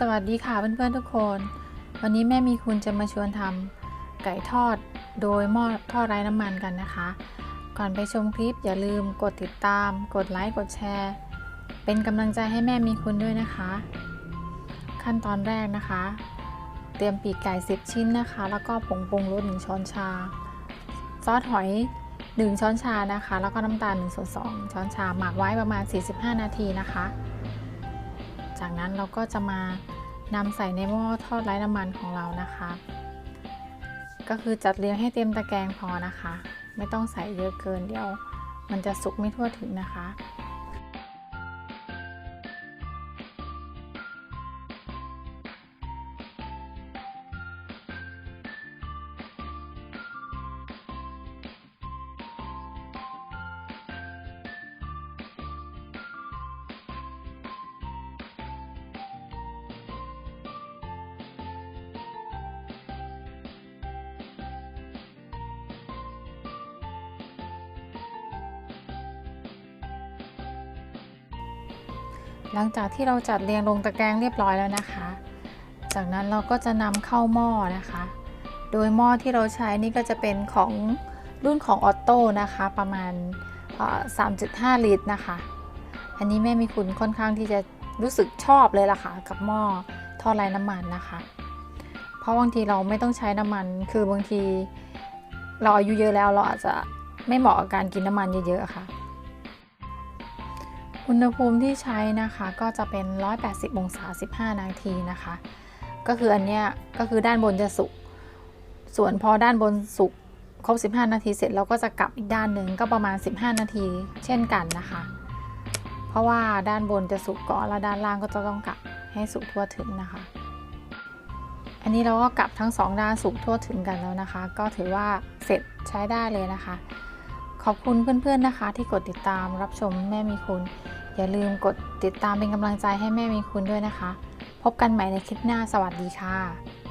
สวัสดีค่ะเพื่อนๆทุกคน วันนี้แม่มีคุณจะมาชวนทำไก่ทอดโดยหม้อทอดไร้น้ำมันกันนะคะ ก่อนไปชมคลิปอย่าลืมกดติดตาม กดไลค์กดแชร์ เป็นกำลังใจให้แม่มีคุณด้วยนะคะ ขั้นตอนแรกนะคะ เตรียมปีกไก่ 10 ชิ้นนะคะ แล้วก็ผงปรุงรส1ช้อนชา ซอสหอย 1 ช้อนชานะคะ แล้วก็น้ำตาล1ส่วน2ช้อนชาหมักไว้ประมาณ 45 นาทีนะคะ จากนั้นเราก็จะมานำใส่ในหม้อทอดไร้น้ำมันของเรานะคะ ก็คือจัดเรียงให้เต็มตะแกรงพอนะคะ ไม่ต้องใส่เยอะเกินเดี๋ยวมันจะสุกไม่ทั่วถึงนะคะ หลังจากที่เราจัดเรียงลงตะแกรงเรียบร้อยแล้วนะคะ จากนั้นเราก็จะนำเข้าหม้อนะคะ โดยหม้อที่เราใช้นี่ก็จะเป็นของรุ่นของออโต้นะคะ ประมาณ 3.5 ลิตรนะคะ อันนี้แม่มีคุณค่อนข้างที่จะรู้สึกชอบเลยล่ะค่ะ กับหม้อทอดไร้น้ำมันนะคะ เพราะบางทีเราไม่ต้องใช้น้ำมัน คือบางทีเราอายุเยอะแล้วเราอาจจะไม่เหมาะกับการกินน้ำมันเยอะๆค่ะ อุณหภูมิที่ใช้นะคะก็จะเป็น 180 องศา 15 นาทีนะคะ ก็คืออันเนี้ยก็คือด้านบนจะสุก ส่วนพอด้านบนสุกครบ 15 นาทีเสร็จเราก็จะกลับอีกด้านหนึ่งก็ประมาณ 15 นาทีเช่นกันนะคะ เพราะว่าด้านบนจะสุกก่อนแล้วด้านล่างก็จะต้องกลับให้สุกทั่วถึงนะคะ อันนี้เราก็กลับทั้งสองด้านสุกทั่วถึงกันแล้วนะคะ ก็ถือว่าเสร็จใช้ได้เลยนะคะ ขอบคุณเพื่อนๆนะคะ ที่กดติดตามรับชมแม่มีคุณ อย่าลืมกดติดตามเป็นกำลังใจให้แม่มีคุณด้วยนะคะ พบกันใหม่ในคลิปหน้าสวัสดีค่ะ